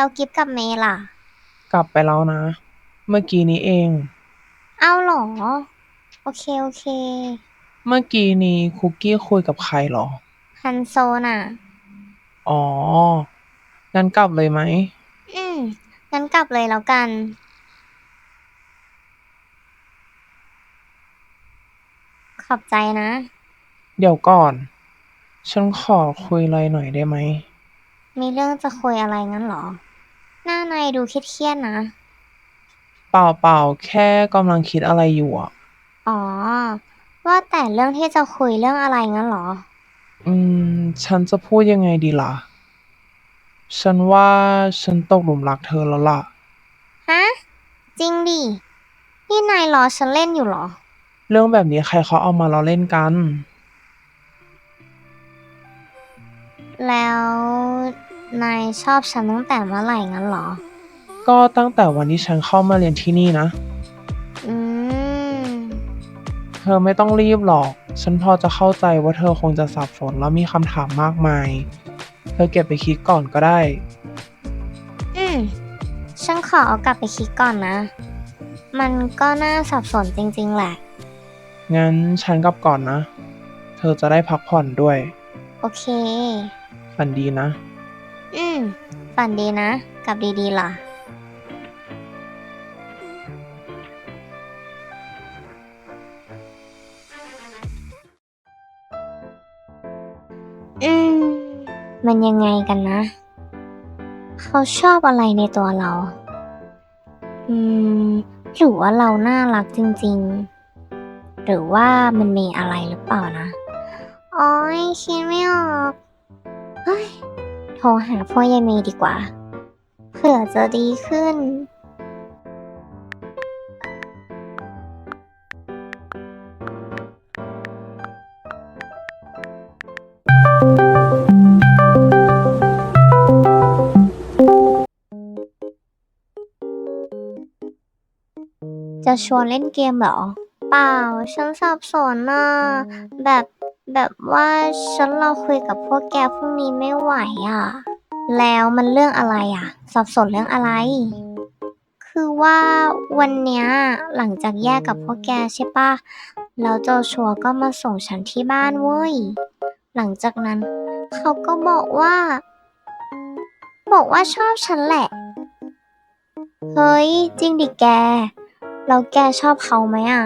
แล้วกิฟกับเมย์ล่ะ กลับไปแล้วนะ เมื่อกี้นี้เอง เอาเหรอ โอเค โอเค เมื่อกี้นี้คุกกี้คุยกับใครเหรอ ฮันโซน่ะ อ๋อ งั้นกลับเลยไหม อืม งั้นกลับเลยแล้วกัน ขอบใจนะ เดี๋ยวก่อน ฉันขอคุยอะไรหน่อยได้ไหม มีเรื่องจะคุยอะไรงั้นเหรอห น้านายดูเครียดๆนะ เปล่าเปล่าๆแค่กำลังคิดอะไรอยู่อะ อ๋อ ว่าแต่เรื่องที่จะคุยเรื่องอะไรงั้นเหรอ อืม ฉันจะพูดยังไงดีล่ะ ฉันว่าฉันตกหลุมรักเธอแล้วล่ะ ฮะ จริงดิ นี่นายรอฉันเล่นอยู่เหรอ เรื่องแบบนี้ใครเขาเอามาล้อเล่นกัน แล้ว นายชอบฉันตั้งแต่เมื่อไหร่งั้นเหรอ ก็ตั้งแต่วันที่ฉันเข้ามาเรียนที่นี่นะ อืม เธอไม่ต้องรีบหรอก ฉันพอจะเข้าใจว่าเธอคงจะสับสนแล้วมีคำถามมากมาย เธอเก็บไปคิดก่อนก็ได้ อืม ฉันขอเอากลับไปคิดก่อนนะ มันก็น่าสับสนจริงๆแหละ งั้นฉันกลับก่อนนะ เธอจะได้พักผ่อนด้วย โอเค ฝันดีนะ อืม ฝันดีนะ กลับดีๆล่ะ อืม มันยังไงกันนะ เขาชอบอะไรในตัวเรา อืม หรือว่าเราน่ารักจริง ๆ หรือว่ามันมีอะไรหรือเปล่านะ โอ้ยคิดไม่ออก เฮ้ย โทรหาพ่อยายเมย์ดีกว่า เผื่อจะดีขึ้น จะชวนเล่นเกมเหรอ เปล่า ฉันสับสนน่ะแบบ แบบว่าฉันเราคุยกับพวกแกพรุ่งนี้ไม่ไหวอะ แล้วมันเรื่องอะไรอะ สับสนเรื่องอะไร คือว่าวันเนี้ยหลังจากแยกกับพวกแกใช่ปะแล้วโจชัวก็มาส่งฉันที่บ้านเว้ย หลังจากนั้น เขาก็บอกว่า บอกว่าชอบฉันแหละ เฮ้ย จริงดิแก แล้วแกชอบเขาไหมอะ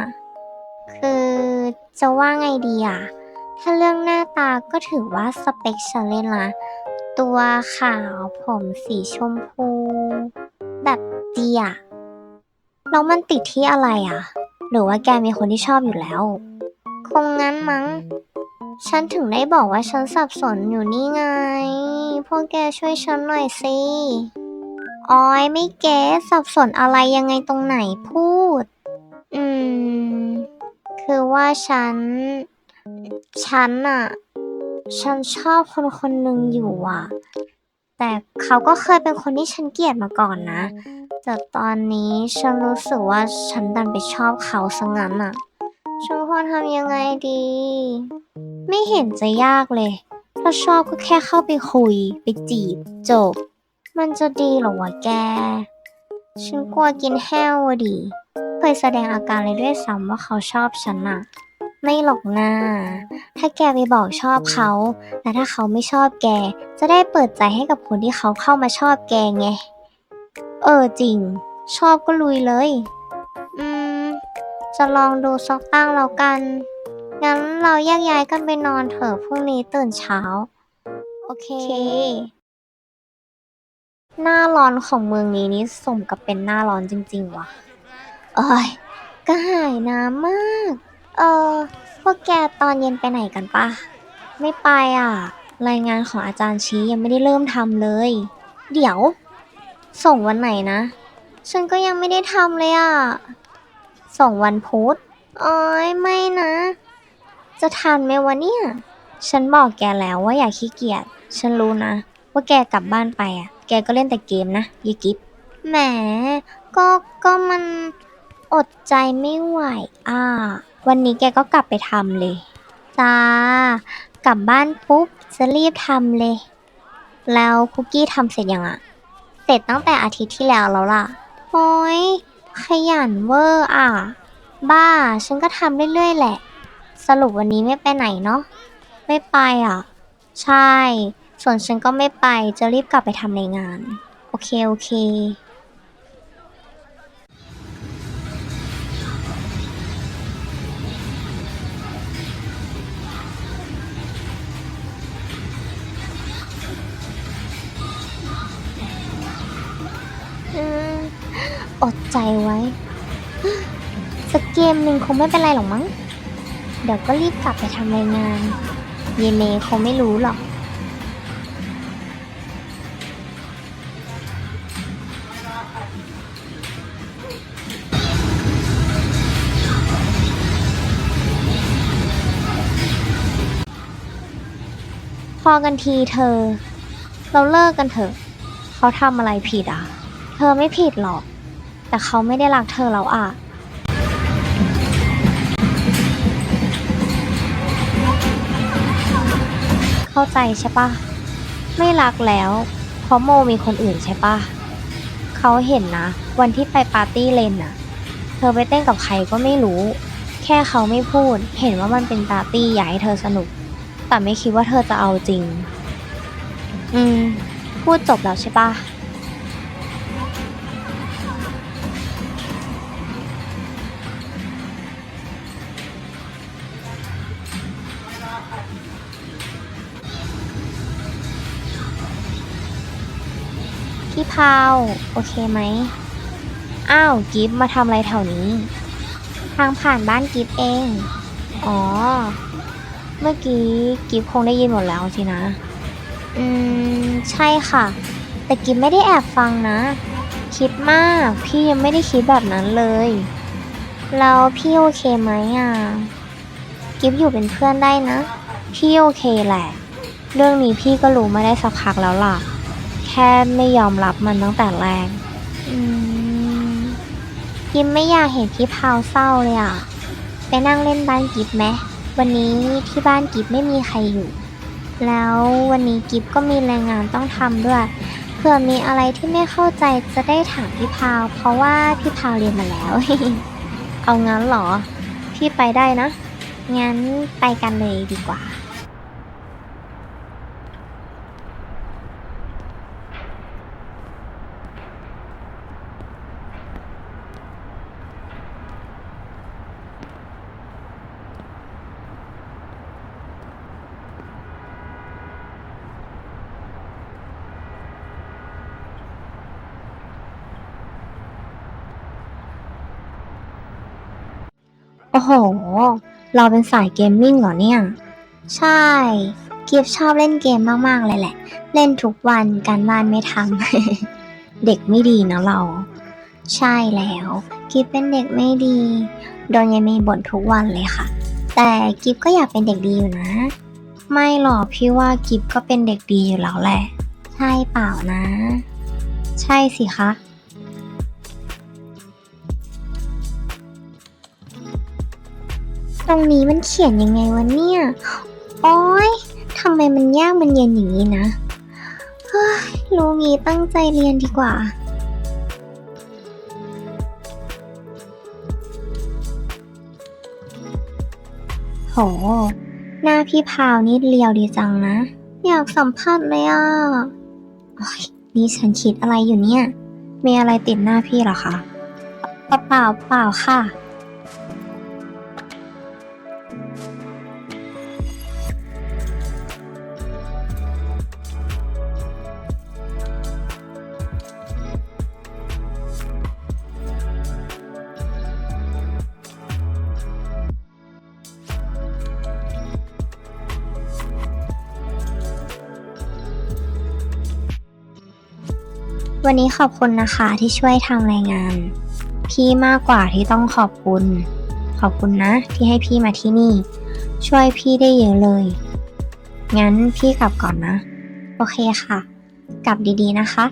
คือจะว่าไงดีอะ ถ้าเรื่องหน้าตาก็ถือว่าสเปคฉันเลยนะตัวขาวผมสีชมพู แบบเดีอะแล้วมันติดที่อะไรอะ หรือว่าแกมีคนที่ชอบอยู่แล้ว คงงั้นมั้ง ฉันถึงได้บอกว่าฉันสับสนอยู่นี่ไง พวกแกช่วยฉันหน่อยสิออยไม่เก็ตสับสนอะไรยังไงตรงไหนพูด อืม คือว่าฉัน ฉันอะฉันชอบคนคนหนึ่งอยู่อะแต่เขาก็เคยเป็นคนที่ฉันเกลียดมาก่อนนะ แต่ตอนนี้ฉันรู้สึกว่าฉันดันไปชอบเขาซะงั้นอะฉันควรทำยังไงดี ไม่เห็นจะยากเลย ถ้าชอบก็แค่เข้าไปคุย ไปจีบ จบ มันจะดีหรอวะแก ฉันกลัวกินแห้วอะดิ เคยแสดงอาการเลยด้วยซ้ำว่าเขาชอบฉันอะ ไม่หรอกนะถ้าแกไปบอกชอบเขาและถ้าเขาไม่ชอบแก จะได้เปิดใจให้กับคนที่เขาเข้ามาชอบแกไง เออจริง ชอบก็ลุยเลย อืม จะลองดูสักตั้งแล้วกัน งั้นเราแยกย้ายกันไปนอนเถอะพรุ่งนี้ตื่นเช้า โอเค หน้าร้อนของเมืองนี้นี่สมกับเป็นหน้าร้อนจริง ๆ ว่ะ เอ้ยกระหายน้ำมาก เออ พวกแกตอนเย็นไปไหนกันปะ ไม่ไปอะ รายงานของอาจารย์ชี้ยังไม่ได้เริ่มทำเลย เดี๋ยว ส่งวันไหนนะ ฉันก็ยังไม่ได้ทำเลยอะ ส่งวันพุธอ้ยไม่นะ จะทันไหมวะเนี่ย ฉันบอกแกแล้วว่าอย่าขี้เกียจ ฉันรู้นะ ว่าแกกลับบ้านไปอะ แกก็เล่นแต่เกมนะยีกิฟแหม ก็ ก็มันอดใจไม่ไหวอะ วันนี้แกก็กลับไปทำเลย จ้า กลับบ้านปุ๊บจะรีบทำเลย แล้วคุกกี้ทำเสร็จยังอะเสร็จตั้งแต่อาทิตย์ที่แล้วแล้วล่ะโอ้ยขยันเวอร์อะ บ้า ฉันก็ทำเรื่อยๆแหละ สรุปวันนี้ไม่ไปไหนเนาะ ไม่ไปอะ ใช่ ส่วนฉันก็ไม่ไป จะรีบกลับไปทำในงาน โอเค โอเค อดใจไว้ สักเกมหนึ่งคงไม่เป็นไรหรอกมั้ง เดี๋ยวก็รีบกลับไปทำรายงาน เยเมคงไม่รู้หรอก พอกันทีเธอ เราเลิกกันเถอะ เขาทำอะไรผิดอะ เธอไม่ผิดหรอก แต่เขาไม่ได้รักเธอแล้วอะ เข้าใจใช่ปะไม่รักแล้ว เพราะโมมีคนอื่นใช่ปะเขาเห็นนะ วันที่ไปปาร์ตี้เลนน่ะ เธอไปเต้นกับใครก็ไม่รู้ แค่เขาไม่พูด เห็นว่ามันเป็นปาร์ตี้อยากให้เธอสนุก แต่ไม่คิดว่าเธอจะเอาจริง อืม พูดจบแล้วใช่ปะ พาว โอเคไหม อ้าว กิฟมาทำอะไรแถวนี้ ทางผ่านบ้านกิฟเอง อ๋อ เมื่อกี้กิฟคงได้ยินหมดแล้วสินะ อืม ใช่ค่ะ แต่กิฟไม่ได้แอบฟังนะ คิดมาก พี่ยังไม่ได้คิดแบบนั้นเลยแล้วพี่โอเคไหมอะ กิฟอยู่เป็นเพื่อนได้นะ พี่โอเคแหละ เรื่องนี้พี่ก็รู้มาได้สักพักแล้วล่ะ ค่ไม่ยอมรับมันตั้งแต่แรกอืมกิฟไม่อยากเห็นพี่พาวเศร้าเลยอะ ไปนั่งเล่นบ้านกิฟไหมวันนี้ที่บ้านกิฟไม่มีใครอยู่ แล้ววันนี้กิฟก็มีรายงานต้องทำด้วย เผื่อมีอะไรที่ไม่เข้าใจจะได้ถามพี่พาว เพราะว่าพี่พาวเรียนมาแล้ว เอางั้นเหรอ พี่ไปได้นะ งั้นไปกันเลยดีกว่า โอ้โห เราเป็นสายเกมมิ่งเหรอเนี่ย ใช่ กิฟชอบเล่นเกมมาก ๆ เลยแหละ เล่นทุกวันการบ้านไม่ทำ เด็กไม่ดีนะเรา ใช่แล้ว กิฟเป็นเด็กไม่ดี โดนยายเมย์บ่นทุกวันเลยค่ะ แต่กิฟก็อยากเป็นเด็กดีอยู่นะ ไม่หรอกพี่ว่ากิฟก็เป็นเด็กดีอยู่แล้วแหละ ใช่เปล่านะ ใช่สิคะ ตรงนี้มันเขียนยังไงวะเนี่ย โอ๊ยทำไมมันยากมันเย็นอย่างนี้นะ เฮ้ย รู้งี้ตั้งใจเรียนดีกว่า โห หน้าพี่พาวนี่เรียวดีจังนะ อยากสัมผัสเลยอะโอ๊ยนี่ฉันคิดอะไรอยู่เนี่ย มีอะไรติดหน้าพี่หรอคะ เปล่าเปล่าค่ะ วันนี้ขอบคุณนะคะที่ช่วยทำรายงาน พี่มากกว่าที่ต้องขอบคุณ ขอบคุณนะที่ให้พี่มาที่นี่ ช่วยพี่ได้เยอะเลย งั้นพี่กลับก่อนนะ โอเคค่ะ กลับดีๆนะคะ